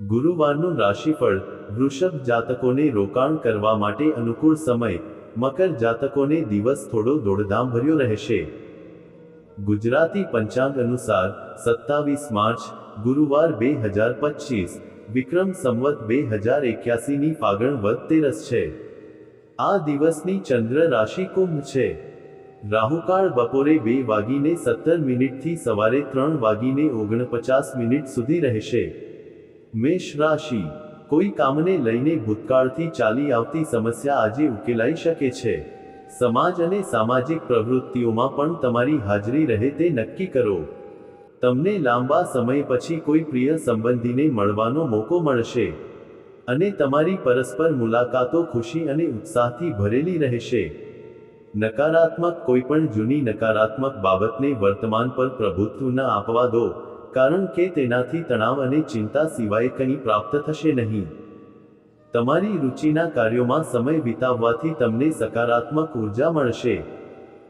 ગુરુવારનું રાશિફળ વૃષભ જાતકોને રોકાણ કરવા માટે અનુકૂળ સમય, મકર જાતકોને દિવસ થોડો દોડધામભર્યો રહેશે. ગુજરાતી પંચાંગ અનુસાર, સત્તાવીસ માર્ચ, ગુરુવાર બે હજાર પચીસ, વિક્રમ સંવત બે હજાર એક્યાસીની ફાગણ વદ તેરસ છે. આ દિવસની ચંદ્ર રાશિ કુંભ છે. રાહુકાળ બપોરે બે વાગીને સત્તર મિનિટથી સવારે ત્રણ વાગીને ઓગણપચાસ મિનિટ સુધી રહેશે. મેષ રાશિ, કોઈ કામને લઈને ભૂતકાળથી ચાલી આવતી સમસ્યા આજે ઉકેલાઈ શકે છે. સમાજ અને સામાજિક પ્રવૃત્તિઓમાં પણ તમારી હાજરી રહે તે નક્કી કરો. તમને લાંબા સમય પછી કોઈ પ્રિય સંબંધીને મળવાનો મોકો મળશે. અને તમારી પરસ્પર મુલાકાતો ખુશી અને ઉત્સાહથી ભરેલી રહેશે. નકારાત્મક કોઈપણ જૂની નકારાત્મક બાબતને વર્તમાન પર પ્રભુત્વ ન આપવા દો. કારણ કે તેનાથી તણાવ અને ચિંતા સિવાય કંઈ પ્રાપ્ત થશે નહીં. તમારી રુચિના કાર્યોમાં સમય વિતાવવાથી તમને સકારાત્મક ઊર્જા મળશે.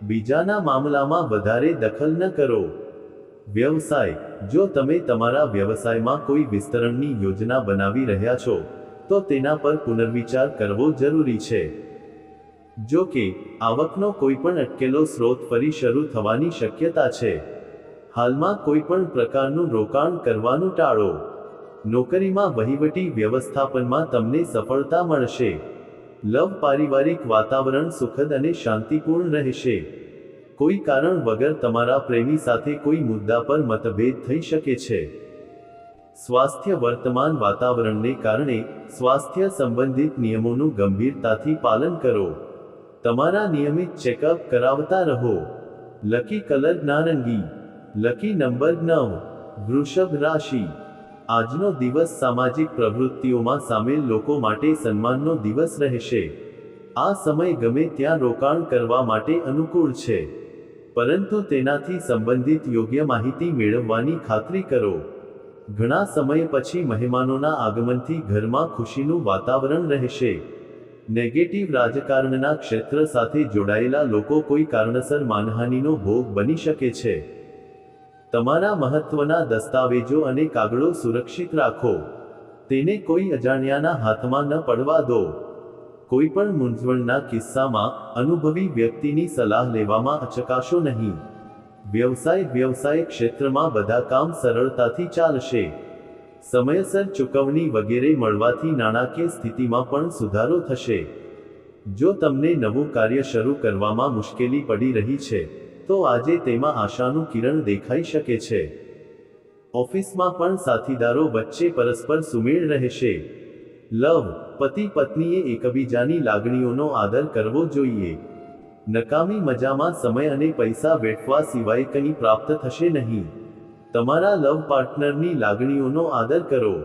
બીજાના મામલામાં વધારે દખલ ન કરો. વ્યવસાય, જો તમે તમારા વ્યવસાયમાં કોઈ વિસ્તરણની યોજના બનાવી રહ્યા છો, તો તેના પર પુનર્વિચાર કરવો જરૂરી છે. જો કે, આવકનો કોઈ પણ અટકેલો સ્રોત ફરી શરૂ થવાની શક્યતા છે. હાલમાં કોઈ પણ પ્રકારનું રોકાણ કરવાનું ટાળો. નોકરીમાં વહીવટી વ્યવસ્થાપનમાં તમને સફળતા મળશે. લવ પારિવારિક વાતાવરણ સુખદ અને શાંતિપૂર્ણ રહેશે. કોઈ કારણ વગર તમારા પ્રેમી સાથે કોઈ મુદ્દા પર મતભેદ થઈ શકે છે. સ્વાસ્થ્ય વર્તમાન વાતાવરણને કારણે સ્વાસ્થ્ય સંબંધિત નિયમોનું ગંભીરતાથી પાલન કરો. તમારા નિયમિત ચેકઅપ કરાવતા રહો. લકી કલર નારંગી. લકી નંબર નવ, વૃષભ રાશિ. આજનો દિવસ સામાજિક પ્રવૃત્તિઓમાં સામેલ લોકો માટે સન્માનનો દિવસ રહેશે. આ સમય ગમે ત્યાં રોકાણ કરવા માટે અનુકૂળ છે. પરંતુ તેનાથી સંબંધિત યોગ્ય માહિતી મેળવવાની ખાતરી કરો. ઘણા સમય પછી મહેમાનોના આગમનથી ઘરમાં ખુશીનું વાતાવરણ રહેશે. નેગેટિવ રાજકારણના ક્ષેત્ર સાથે જોડાયેલા લોકો કોઈ કારણસર માનહાનિનો ભોગ બની શકે છે. તમારા મહત્વના દસ્તાવેજો અને કાગળો સુરક્ષિત રાખો. તેને કોઈ અજાણ્યાના હાથમાં ન પડવા દો. કોઈ પણ મૂંઝવણના કિસ્સામાં અનુભવી વ્યક્તિની સલાહ લેવામાં અચકાશો નહીં. વ્યવસાય વ્યવસાય ક્ષેત્રમાં બધા કામ સરળતાથી ચાલશે. સમયસર ચૂકવણી વગેરે મળવાથી નાણાકીય સ્થિતિમાં પણ સુધારો થશે. જો તમને નવું કાર્ય શરૂ કરવામાં મુશ્કેલી પડી રહી છે તો આજે તેમાં આશાનું કિરણ દેખાઈ શકે છે. ઓફિસમાં પણ સાથીદારો વચ્ચે પરસ્પર સુમેળ રહેશે. લવ, પતિ પત્નીએ એકબીજાની લાગણીઓનો આદર કરવો જોઈએ. નકામી મજામાં સમય અને પૈસા વેઠવા સિવાય કંઈ પ્રાપ્ત થશે નહીં. તમારા લવ પાર્ટનરની લાગણીઓનો આદર કરો.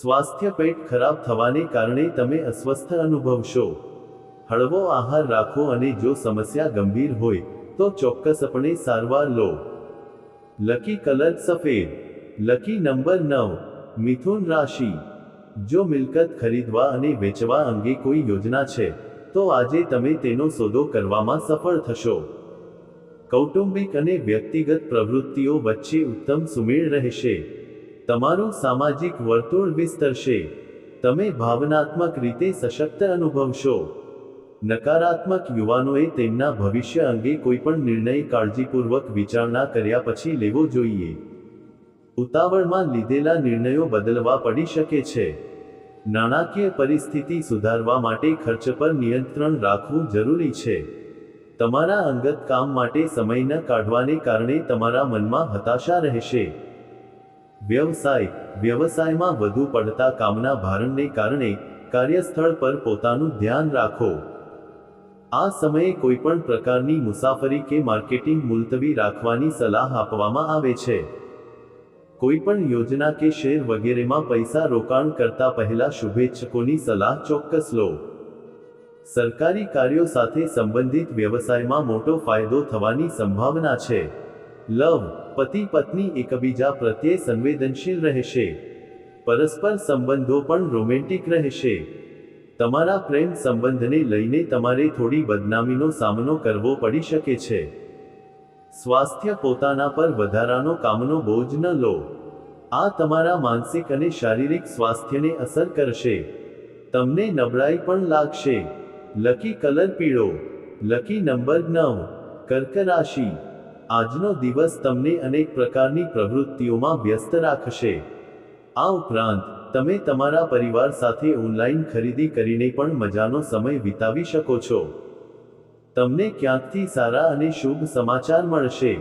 સ્વાસ્થ્ય પેટ ખરાબ થવાને કારણે તમે અસ્વસ્થ અનુભવશો. હળવો આહાર રાખો અને જો સમસ્યા ગંભીર હોય તો ચોક્કસપણે સારવાર લો. લકી કલર સફેદ. લકી નંબર નવ. મિથુન રાશિ. જો મિલકત ખરીદવા અને વેચવા અંગે કોઈ યોજના છે, તો આજે તમે તેનો સોદો કરવામાં સફળ થશો. કૌટુંબિક અને વ્યક્તિગત પ્રવૃત્તિઓ વચ્ચે ઉત્તમ સુમેળ રહેશે. તમારું સામાજિક વર્તુળ વિસ્તરશે. તમે ભાવનાત્મક રીતે સશક્ત અનુભવશો. નકારાત્મક યુવાનોએ તેમના ભવિષ્ય અંગે કોઈપણ નિર્ણય કાળજીપૂર્વક વિચારણા કર્યા પછી લેવો જોઈએ. ઉતાવળમાં લીધેલા નિર્ણયો બદલવા પડી શકે છે. નાણાકીય પરિસ્થિતિ સુધારવા માટે ખર્ચ પર નિયંત્રણ રાખવું જરૂરી છે. તમારા અંગત કામ માટે સમય ન કાઢવાને કારણે તમારા મનમાં હતાશા રહેશે. વ્યવસાય, વ્યવસાયમાં વધુ પડતા કામના ભારણને કારણે કાર્યસ્થળ પર પોતાનું ધ્યાન રાખો. આ સમયે કોઈપણ પ્રકારની મુસાફરી કે માર્કેટિંગ મુલતવી રાખવાની સલાહ આપવામાં આવે છે. કોઈપણ યોજના કે શેર વગેરેમાં પૈસા રોકાણ કરતા પહેલા શુભેચ્છકોની સલાહ ચોક્કસ લો. સરકારી કાર્યો સાથે સંબંધિત વ્યવસાયમાં મોટો ફાયદો થવાની સંભાવના છે. લવ, પતિ, પત્ની એકબીજા પ્રત્યે સંવેદનશીલ રહેશે. પરસ્પર સંબંધો પણ રોમેન્ટિક રહેશે. તમારા પ્રેમ સંબંધને લઈને તમારે થોડી બદનામીનો સામનો કરવો પડી શકે છે. સ્વાસ્થ્ય પોતાના પર વધારાનો કામનો બોજ ન લો. આ તમારા માનસિક અને શારીરિક સ્વાસ્થ્યને અસર કરશે. તમને નબળાઈ પણ લાગશે. લકી કલર પીળો. લકી નંબર નવ. કર્ક રાશિ આજનો દિવસ તમને અનેક પ્રકારની પ્રવૃત્તિઓમાં વ્યસ્ત રાખશે. આ ઉપરાંત, તમે તમારા પરિવાર સાથે ઓનલાઈન ખરીદી કરીને પણ મજાનો સમય વિતાવી શકો છો. તમને ક્યાંકથી સારા અને શુભ સમાચાર મળશે.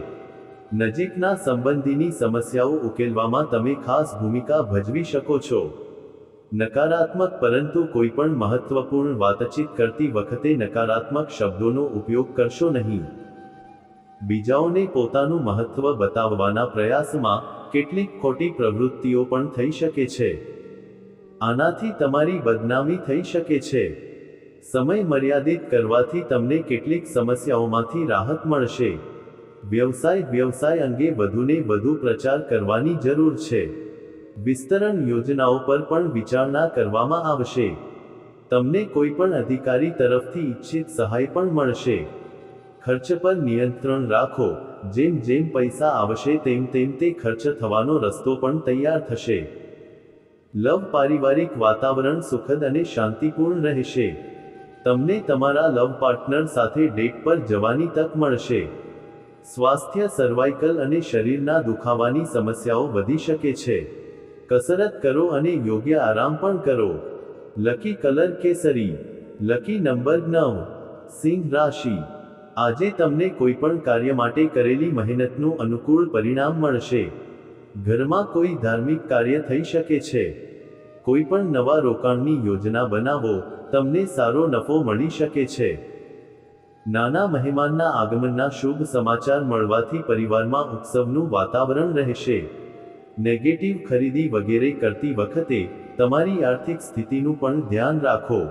નજીકના સંબંધીની સમસ્યાઓ ઉકેલવામાં તમે ખાસ ભૂમિકા ભજવી શકો છો. નકારાત્મક પરંતુ કોઈ પણ મહત્વપૂર્ણ વાતચીત કરતી વખતે નકારાત્મક શબ્દોનો ઉપયોગ કરશો નહીં. બીજાઓને પોતાનું મહત્વ બતાવવાના પ્રયાસમાં કેટલીક ખોટી પ્રવૃત્તિઓ પણ થઈ શકે છે. આનાથી તમારી બદનામી થઈ શકે છે. સમય મર્યાદિત કરવાથી તમને કેટલીક સમસ્યાઓમાંથી રાહત મળશે. વ્યવસાય વ્યવસાય અંગે વધુને વધુ પ્રચાર કરવાની જરૂર છે. વિસ્તરણ યોજનાઓ પર પણ વિચારણા કરવામાં આવશે. તમને કોઈ પણ અધિકારી તરફથી ઈચ્છિત સહાય પણ મળશે. ખર્ચ પર નિયંત્રણ રાખો. જેમ જેમ પૈસા આવશે તેમ તેમ તે ખર્ચ થવાનો રસ્તો પણ તૈયાર થશે. લવ પારિવારિક વાતાવરણ સુખદ અને શાંતિપૂર્ણ રહેશે. તમને તમારા લવ પાર્ટનર સાથે ડેટ પર જવાની તક મળશે. સ્વાસ્થ્ય સર્વાઇકલ અને શરીરના દુખાવાની સમસ્યાઓ વધી શકે છે. કસરત કરો અને યોગ્ય આરામ પણ કરો. લકી કલર કેસરી. લકી નંબર નવ. સિંહ રાશિ. આજે તમને કોઈ પણ કાર્ય માટે કરેલી મહેનતનું અનુકૂળ પરિણામ મળશે. ઘરમાં કોઈ ધાર્મિક કાર્ય થઈ શકે છે. કોઈ પણ નવા રોકાણની યોજના બનાવો, તમને સારો નફો મળી શકે છે. નાના મહેમાનના આગમનના શુભ સમાચાર મળવાથી પરિવારમાં ઉત્સવનું વાતાવરણ રહેશે. નેગેટિવ ખરીદી વગેરે કરતી વખતે તમારી આર્થિક સ્થિતિનું પણ ધ્યાન રાખો.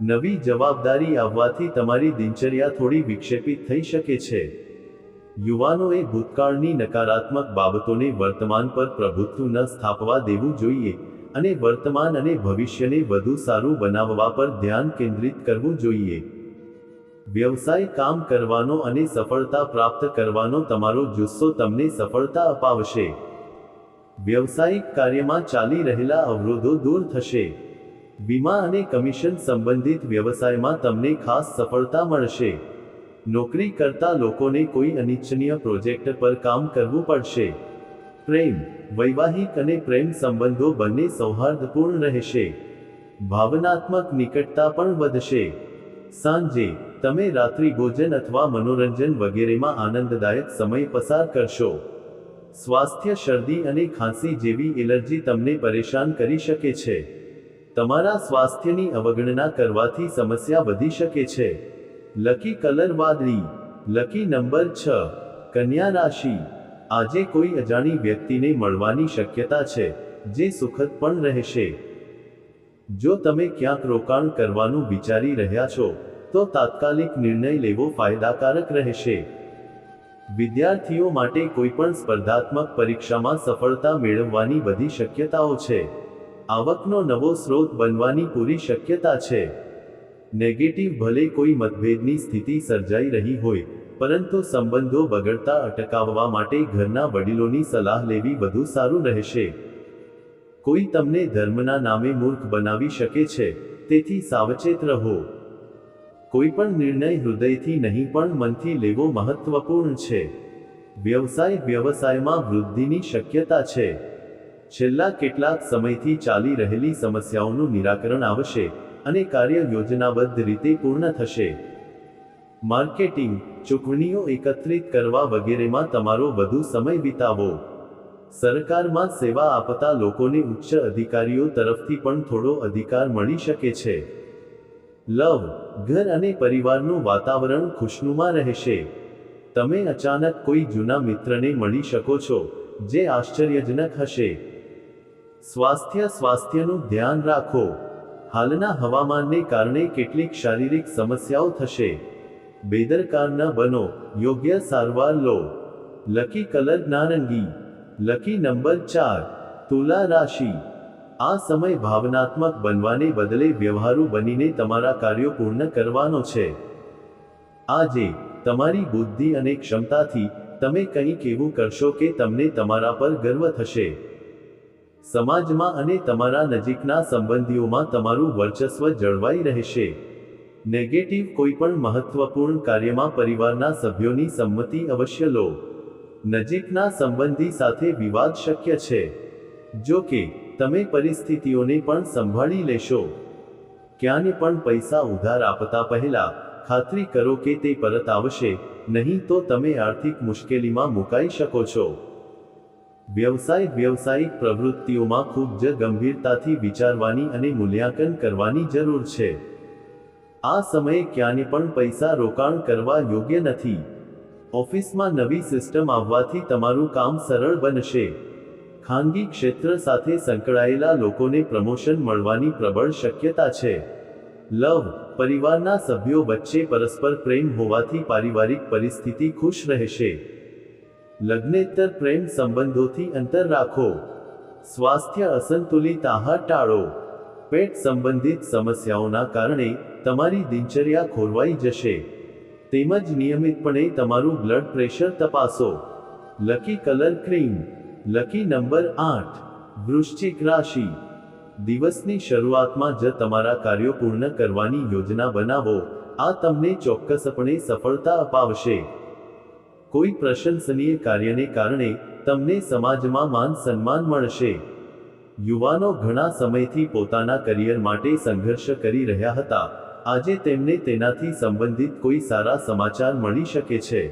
નવી જવાબદારી આવવાથી તમારી દિનચર્યા થોડી વિક્ષેપિત થઈ શકે છે. યુવાનોએ ભૂતકાળની નકારાત્મક બાબતોને વર્તમાન પર પ્રભુત્વ ન સ્થાપવા દેવું જોઈએ અને વર્તમાન અને ભવિષ્યને વધુ સારું બનાવવા પર ધ્યાન કેન્દ્રિત કરવું જોઈએ. વ્યવસાય કામ કરવાનો અને સફળતા પ્રાપ્ત કરવાનો તમારો જુસ્સો તમને સફળતા અપાવશે. વ્યવસાયિક કાર્યમાં ચાલી રહેલા અવરોધો દૂર થશે. વીમા અને કમિશન સંબંધિત વ્યવસાયમાં તમને ખાસ સફળતા મળશે. નોકરી કરતા લોકોને કોઈ અનિચ્છનીય પ્રોજેક્ટ પર કામ કરવું પડશે. પ્રેમ, વૈવાહિક અને પ્રેમ સંબંધો બંને સૌહાર્દપૂર્ણ રહેશે. ભાવનાત્મક નિકટતા પણ વધશે. સાંજે, તમે રાત્રિ ભોજન અથવા મનોરંજન વગેરેમાં આનંદદાયક સમય પસાર કરશો. સ્વાસ્થ્ય શરદી અને ખાંસી જેવી એલર્જી તમને પરેશાન કરી શકે છે. તમારા સ્વાસ્થ્યની અવગણના કરવાથી સમસ્યા વધી શકે છે. લકી કલર વાદળી, લકી નંબર છ, કન્યા રાશિ. આજે કોઈ અજાણી વ્યક્તિને મળવાની શક્યતા છે, જે સુખદ પણ રહેશે. જો તમે ક્યાંક રોકાણ કરવાનું વિચારી રહ્યા છો, તો તાત્કાલિક નિર્ણય લેવો ફાયદાકારક રહેશે. વિદ્યાર્થીઓ માટે કોઈ પણ સ્પર્ધાત્મક પરીક્ષામાં સફળતા મેળવવાની બધી શક્યતાઓ છે. આવકનો નવો સ્રોત બનવાની પૂરી શક્યતા છે. નેગેટિવ ભલે કોઈ મતભેદની સ્થિતિ સર્જાઈ રહી હોય, પરંતુ સંબંધો બગડતા અટકાવવા માટે ઘરના વડીલોની સલાહ લેવી વધુ સારું રહેશે. કોઈ તમને ધર્મના નામે મૂર્ખ બનાવી શકે છે, તેથી સાવચેત રહો. કોઈ પણ નિર્ણય હૃદયથી નહીં પણ મનથી લેવો મહત્વપૂર્ણ છે. વ્યવસાય વ્યવસાયમાં વૃદ્ધિની શક્યતા છે. છેલ્લા કેટલાક સમયથી ચાલી રહેલી સમસ્યાઓનું નિરાકરણ આવશે અને કાર્ય યોજનાબદ્ધ રીતે પૂર્ણ થશે. માર્કેટિંગ ચૂકવણીઓ એકત્રિત કરવા વગેરેમાં તમારો વધુ સમય વિતાવો. સરકારમાં સેવા આપતા લોકોને ઉચ્ચ અધિકારીઓ તરફથી પણ થોડો અધિકાર મળી શકે છે. લવ, ઘર અને પરિવારનું વાતાવરણ ખુશનુમા રહેશે. તમે અચાનક કોઈ જૂના મિત્રને મળી શકો છો, જે આશ્ચર્યજનક હશે. સ્વાસ્થ્ય સ્વાસ્થ્યનું ધ્યાન રાખો. હાલના હવામાનને કારણે કેટલીક શારીરિક સમસ્યાઓ થશે. બેદરકાર ન બનો. યોગ્ય સારવાર લો. લકી કલર નારંગી. લકી નંબર ચાર. તુલા રાશિ. આ સમય ભાવનાત્મક બનવાને બદલે વ્યવહારુ બનીને તમારા કાર્યો પૂર્ણ કરવાનો છે. આજે, તમારી બુદ્ધિ અને ક્ષમતાથી તમે કંઈક એવું કરશો કે તમને તમારા પર ગર્વ થશે. સમાજમાં અને તમારા નજીકના સંબંધીઓમાં તમારું વર્ચસ્વ જળવાઈ રહેશે. નેગેટિવ કોઈપણ મહત્વપૂર્ણ કાર્યમાં પરિવારના સભ્યોની સંમતિ અવશ્ય લો. નજીકના સંબંધી સાથે વિવાદ શક્ય છે. જો કે, તમે પરિસ્થિતિઓને પણ સંભાળી લેશો. ક્યાંને પણ પૈસા ઉધાર આપતા પહેલા ખાતરી કરો કે તે પરત આવશે, નહીં તો તમે આર્થિક મુશ્કેલીમાં મુકાઈ શકો છો. વ્યવસાય વ્યવસાયિક પ્રવૃત્તિઓમાં ખૂબ જ ગંભીરતાથી વિચારવાની અને મૂલ્યાંકન કરવાની જરૂર છે. આ સમયે ક્યાંને પણ પૈસા રોકાણ કરવા યોગ્ય નથી. ઓફિસમાં નવી સિસ્ટમ આવવાથી તમારું કામ સરળ બનશે. ખાનગી ક્ષેત્ર સાથે સંકળાયેલા લોકોને પ્રમોશન મળવાની પ્રબળ શક્યતા છે. લવ, પરિવારના સભ્યો વચ્ચે પરસ્પર પ્રેમ હોવાથી પારિવારિક પરિસ્થિતિ ખુશ રહેશે. લગ્નેતર પ્રેમ સંબંધોથી અંતર રાખો. સ્વાસ્થ્ય અસંતુલિત આહાર ટાળો. પેટ સંબંધિત સમસ્યાઓના કારણે તમારી દિનચર્યા ખોરવાઈ જશે. તેમજ નિયમિતપણે તમારું બ્લડ પ્રેશર તપાસો. Lucky colour cream lucky number આઠ. વૃશ્ચિક રાશિ. દિવસની શરૂઆતમાં જ તમારા કાર્યો પૂર્ણ કરવાની યોજના બનાવો. આ તમને ચોક્કસપણે સફળતા અપાવશે. કોઈ પ્રશંસનીય કાર્યને કારણે તમને સમાજમાં માન સન્માન મળશે. યુવાનો ઘણા સમયથી પોતાના કરિયર માટે સંઘર્ષ કરી રહ્યા હતા. આજે તેમને તેનાથી સંબંધિત કોઈ સારા સમાચાર મળી શકે છે.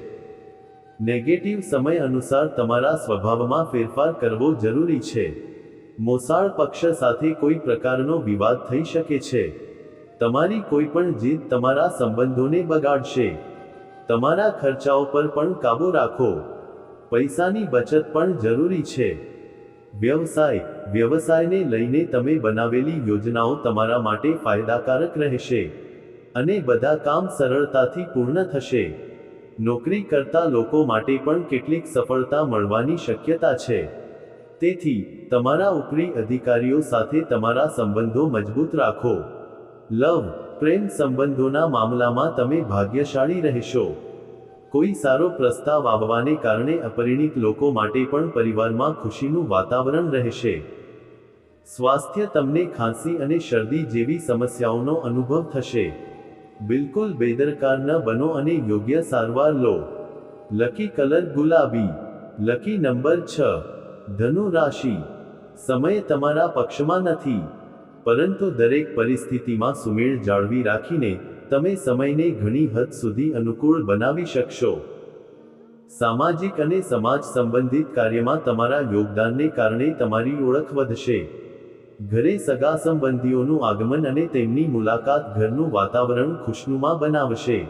નેગેટિવ સમય અનુસાર તમારા સ્વભાવમાં ફેરફાર કરવો જરૂરી છે. મોસાળ પક્ષ સાથે કોઈ પ્રકારનો વિવાદ થઈ શકે છે. તમારી કોઈ પણ જીદ તમારા સંબંધોને બગાડશે. તમારા ખર્ચાઓ પર પણ કાબૂ રાખો. પૈસાની બચત પણ જરૂરી છે. વ્યવસાય, વ્યવસાયને લઈને તમે બનાવેલી યોજનાઓ તમારા માટે ફાયદાકારક રહેશે અને બધા કામ સરળતાથી પૂર્ણ થશે. નોકરી કરતા લોકો માટે પણ કેટલીક સફળતા મળવાની શક્યતા છે. તેથી, તમારા ઉપરી અધિકારીઓ સાથે તમારા સંબંધો મજબૂત રાખો. લવ પ્રેમ સંબંધોના મામલામાં તમે ભાગ્યશાળી રહેશો. કોઈ સારો પ્રસ્તાવ આવવાને કારણે અપરિણિત લોકો માટે પણ પરિવારમાં ખુશીનું વાતાવરણ રહેશે. સ્વાસ્થ્ય તમને ખાંસી અને શરદી જેવી સમસ્યાઓનો અનુભવ થશે. બિલકુલ બેદરકાર ન બનો અને યોગ્ય સારવાર લો. લકી કલર ગુલાબી. લકી નંબર છ. ધનુ રાશિ. સમય તમારા પક્ષમાં નથી. પરંતુ દરેક પરિસ્થિતિમાં સુમેળ જાળવી રાખીને, તમે સમયને ઘણી હદ સુધી અનુકૂળ બનાવી શકશો. સામાજિક અને સમાજ સંબંધિત કાર્યમાં તમારા યોગદાનને કારણે તમારી ઓળખ વધશે. ઘરે સગા સંબંધીઓનું આગમન અને તેમની મુલાકાત ઘરનું વાતાવરણ ખુશનુમા બનાવશે.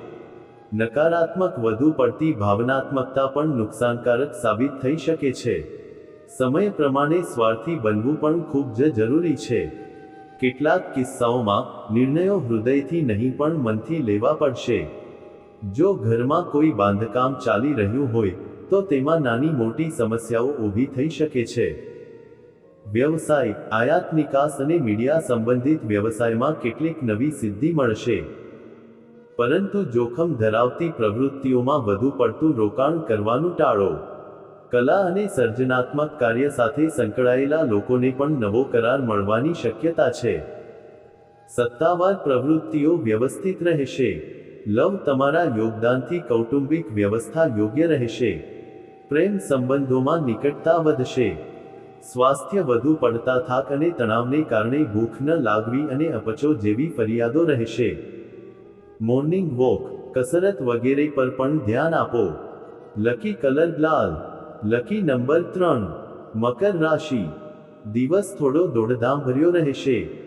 નકારાત્મક વધુ પડતી ભાવનાત્મકતા પણ નુકસાનકારક સાબિત થઈ શકે છે. સમય પ્રમાણે સ્વાર્થી બનવું પણ ખૂબ જ જરૂરી છે. કેટલાક કિસ્સાઓમાં નિર્ણયો હૃદયથી નહીં પણ મનથી લેવા પડશે. જો ઘરમાં કોઈ બાંધકામ ચાલી રહ્યું હોય, તો તેમાં નાની મોટી સમસ્યાઓ ઊભી થઈ શકે છે. વ્યવસાય, આયાત નિકાસ અને મીડિયા સંબંધિત વ્યવસાયમાં કેટલીક નવી સિદ્ધિ મળશે. પરંતુ જોખમ ધરાવતી પ્રવૃત્તિઓમાં વધુ પડતું રોકાણ કરવાનું ટાળો. કલા અને સર્જનાત્મક કાર્ય સાથે સંકળાયેલા લોકોને પણ નવો કરાર મળવાની શક્યતા છે. સત્તાવાર પ્રવૃત્તિઓ વ્યવસ્થિત રહેશે. લવ તમારા યોગદાનથી કૌટુંબિક વ્યવસ્થા યોગ્ય રહેશે. પ્રેમ સંબંધોમાં નિકટતા વધશે. સ્વાસ્થ્ય વધુ પડતા થાક અને તણાવને કારણે ભૂખ ન લાગવી અને અપચો જેવી ફરિયાદો રહેશે. મોર્નિંગ વોક, કસરત વગેરે પર પણ ધ્યાન આપો. લકી કલર લાલ લકી નંબર ત્રણ. મકર રાશિ. દિવસ થોડો દોડધામ ભર્યો રહેશે.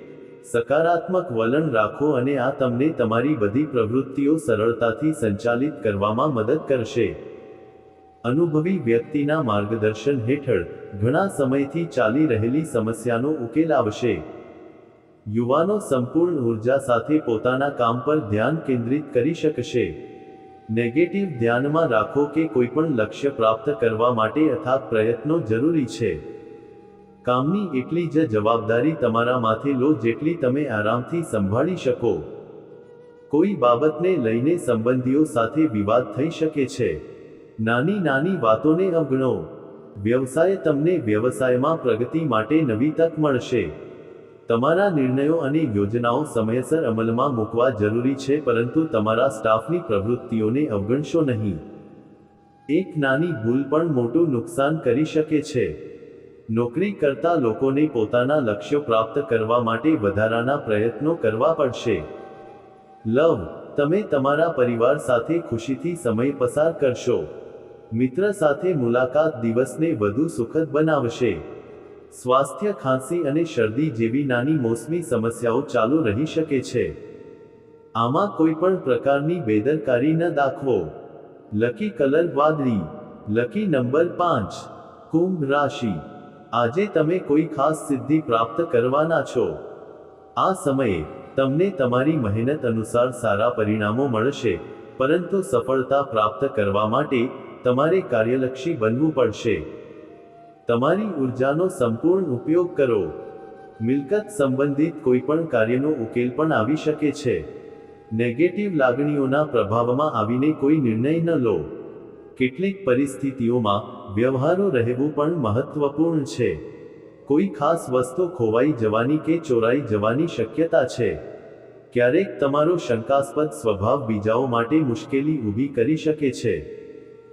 સકારાત્મક વલણ રાખો અને આ તમને તમારી બધી પ્રવૃત્તિઓ સરળતાથી સંચાલિત કરવામાં મદદ કરશે. અનુભવી વ્યક્તિના માર્ગદર્શન હેઠળ ઘણા સમયથી ચાલી રહેલી સમસ્યાનો ઉકેલ આવશે. યુવાનો સંપૂર્ણ ઊર્જા સાથે પોતાના કામ પર ધ્યાન કેન્દ્રિત કરી શકશે. નેગેટિવ ધ્યાનમાં રાખો કે કોઈપણ લક્ષ્ય પ્રાપ્ત કરવા માટે અથાગ પ્રયત્નો જરૂરી છે. કામની એટલી જ જવાબદારી તમારા માથે લો જેટલી તમે આરામથી સંભાળી શકો. કોઈ બાબતને લઈને સંબંધીઓ સાથે વિવાદ થઈ શકે છે. નાની નાની વાતોને અવગણો. વ્યવસાય તમને વ્યવસાયમાં પ્રગતિ માટે નવી તક મળશે. તમારા નિર્ણયો અને યોજનાઓ સમયસર અમલમાં મૂકવા જરૂરી છે, પરંતુ તમારા સ્ટાફની પ્રવૃત્તિઓને અવગણશો નહીં. એક નાની ભૂલ પણ મોટું નુકસાન કરી શકે છે. નોકરી કરતા લોકોને પોતાના લક્ષ્યો પ્રાપ્ત કરવા માટે વધારાના પ્રયત્નો કરવા પડશે. લવ, તમે તમારા પરિવાર સાથે ખુશીથી સમય પસાર કરશો. મિત્ર સાથે મુલાકાત દિવસને વધુ સુખદ બનાવશે. સ્વાસ્થ્ય ખાંસી અને શરદી જેવી નાની મોસમી સમસ્યાઓ ચાલુ રહી શકે છે. આમાં કોઈ પણ પ્રકારની બેદરકારી ન દાખવો. લકી કલર વાદળી. લકી નંબર પાંચ. કુંભ રાશિ. આજે તમે કોઈ ખાસ સિદ્ધિ પ્રાપ્ત કરવાના છો. આ સમયે તમને તમારી મહેનત અનુસાર સારા પરિણામો મળશે, પરંતુ સફળતા પ્રાપ્ત કરવા માટે તમારે કાર્યલક્ષી બનવું પડશે. તમારી ઉર્જાનો સંપૂર્ણ ઉપયોગ કરો. મિલકત સંબંધિત કોઈપણ કાર્યનો ઉકેલ પણ આવી શકે છે. નેગેટિવ લાગણીઓના પ્રભાવમાં આવીને કોઈ નિર્ણય ન લો. કેટલીક પરિસ્થિતિઓમાં વ્યવહારો રહેવું પણ મહત્વપૂર્ણ છે. કોઈ ખાસ વસ્તુ ખોવાઈ જવાની કે ચોરાઈ જવાની શક્યતા છે. ક્યારેક તમારો શંકાસ્પદ સ્વભાવ બીજાઓ માટે મુશ્કેલી ઊભી કરી શકે છે.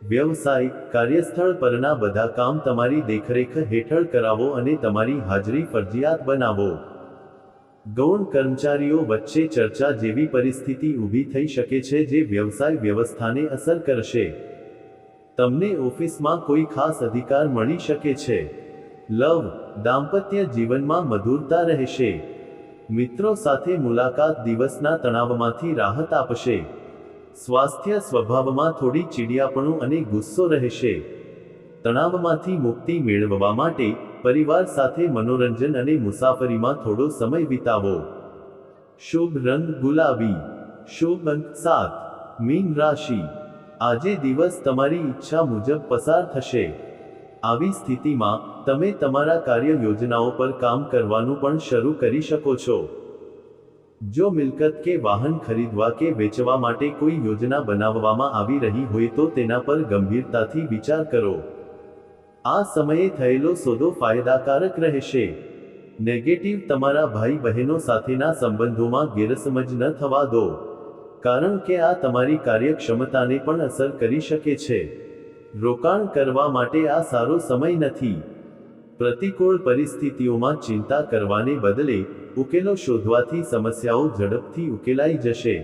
વ્યવસાય, કાર્યસ્થળ પરના બધા કામ તમારી દેખરેખ હેઠળ કરાવો અને તમારી હાજરી ફરજિયાત બનાવો. ગૌણ કર્મચારીઓ વચ્ચે ચર્ચા જેવી પરિસ્થિતિ ઊભી થઈ શકે છે જે વ્યવસાય વ્યવસ્થાને અસર કરશે. તમને ઓફિસમાં કોઈ ખાસ અધિકાર મળી શકે છે. લવ, દાંપત્ય જીવનમાં મધુરતા રહેશે. મિત્રો સાથે મુલાકાત દિવસના તણાવમાંથી રાહત આપશે. સ્વાસ્થ્ય સ્વભાવમાં થોડી ચીડિયાપણું અને ગુસ્સો રહેશે. તણાવમાંથી મુક્તિ મેળવવા માટે પરિવાર સાથે મનોરંજન અને મુસાફરીમાં થોડો સમય વિતાવો. શુભ રંગ ગુલાબી. શુભ અંક સાત. મીન રાશિ. આજે દિવસ તમારી ઈચ્છા મુજબ પસાર થશે. આવી સ્થિતિમાં તમે તમારા કાર્ય યોજનાઓ પર કામ કરવાનું પણ શરૂ કરી શકો છો. જો મિલકત કે વાહન ખરીદવા કે વેચવા માટે કોઈ યોજના બનાવવામાં આવી રહી હોય તો તેના પર ગંભીરતાથી વિચાર કરો. આ સમયે થયેલો સોદો ફાયદાકારક રહેશે. નેગેટિવ તમારા ભાઈ બહેનો સાથેના સંબંધોમાં ગેરસમજ ન થવા દો. કારણ કે આ તમારી કાર્યક્ષમતાને પણ અસર કરી શકે છે. રોકાણ કરવા માટે આ સારો સમય નથી. પ્રતિકૂળ પરિસ્થિતિઓમાં ચિંતા કરવાને બદલે ઉકેલો શોધવાથી સમસ્યાઓ ઝડપથી ઉકેલાઈ જશે.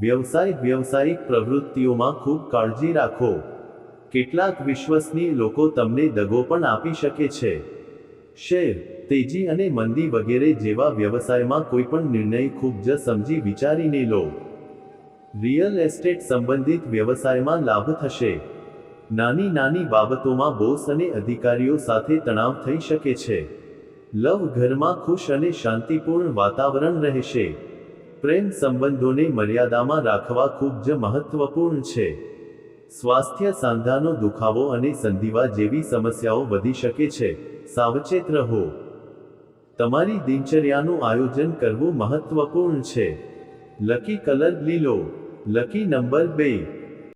વ્યવસાય વ્યવસાયિક પ્રવૃત્તિઓમાં ખૂબ કાળજી રાખો. કેટલાક વિશ્વસનીય લોકો તમને દગો પણ આપી શકે છે. શેર, તેજી અને મંદી વગેરે જેવા વ્યવસાયમાં કોઈ પણ નિર્ણય ખૂબ જ સમજી વિચારીને લો. રિયલ એસ્ટેટ સંબંધિત વ્યવસાયમાં લાભ થશે. નાની નાની બાબતોમાં બોસ અને અધિકારીઓ સાથે તણાવ થઈ શકે છે. લવ ઘરમાં ખુશ અને શાંતિપૂર્ણ વાતાવરણ રહેશે. પ્રેમ સંબંધોને મર્યાદામાં રાખવા ખૂબ જ મહત્વપૂર્ણ છે. સ્વાસ્થ્ય સાંધાનો દુખાવો અને સંધિવા જેવી સમસ્યાઓ વધી શકે છે. સાવચેત રહો. તમારી દિનચર્યાનું આયોજન કરવું મહત્વપૂર્ણ છે. લકી કલર લીલો. લકી નંબર બે.